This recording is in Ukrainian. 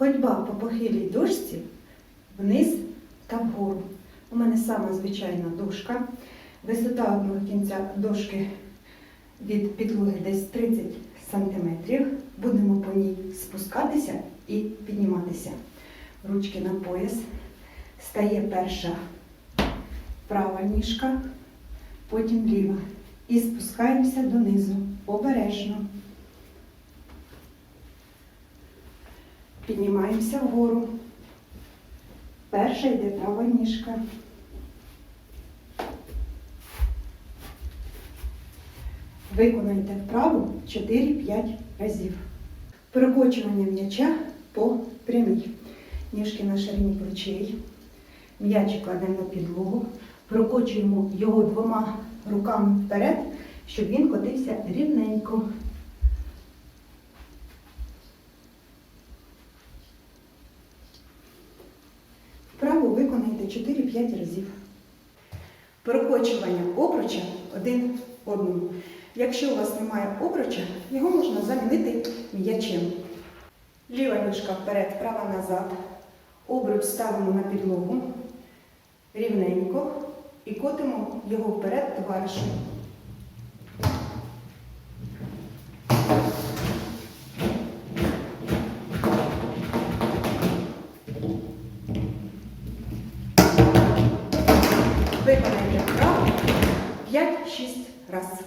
Ходьба по похилій дошці вниз та вгору. У мене сама звичайна дошка. Висота одного кінця дошки від підлоги десь 30 см. Будемо по ній спускатися і підніматися. Ручки на пояс. Стає перша права ніжка, потім ліва. І спускаємося донизу. Обережно. Піднімаємося вгору. Перша йде права ніжка. Виконайте вправу 4-5 разів. Перекочування м'яча по прямій. Ніжки на ширині плечей. М'яч кладемо на підлогу. Прокочуємо його двома руками вперед, щоб він котився рівненько. Вправу виконайте 4-5 разів. Прокочування обруча один одному. Якщо у вас немає обруча, його можна замінити м'ячем. Ліва ніжка вперед, права назад. Обруч ставимо на підлогу рівненько і котимо його вперед товаришем. Виконайте вправу 5-6 разів.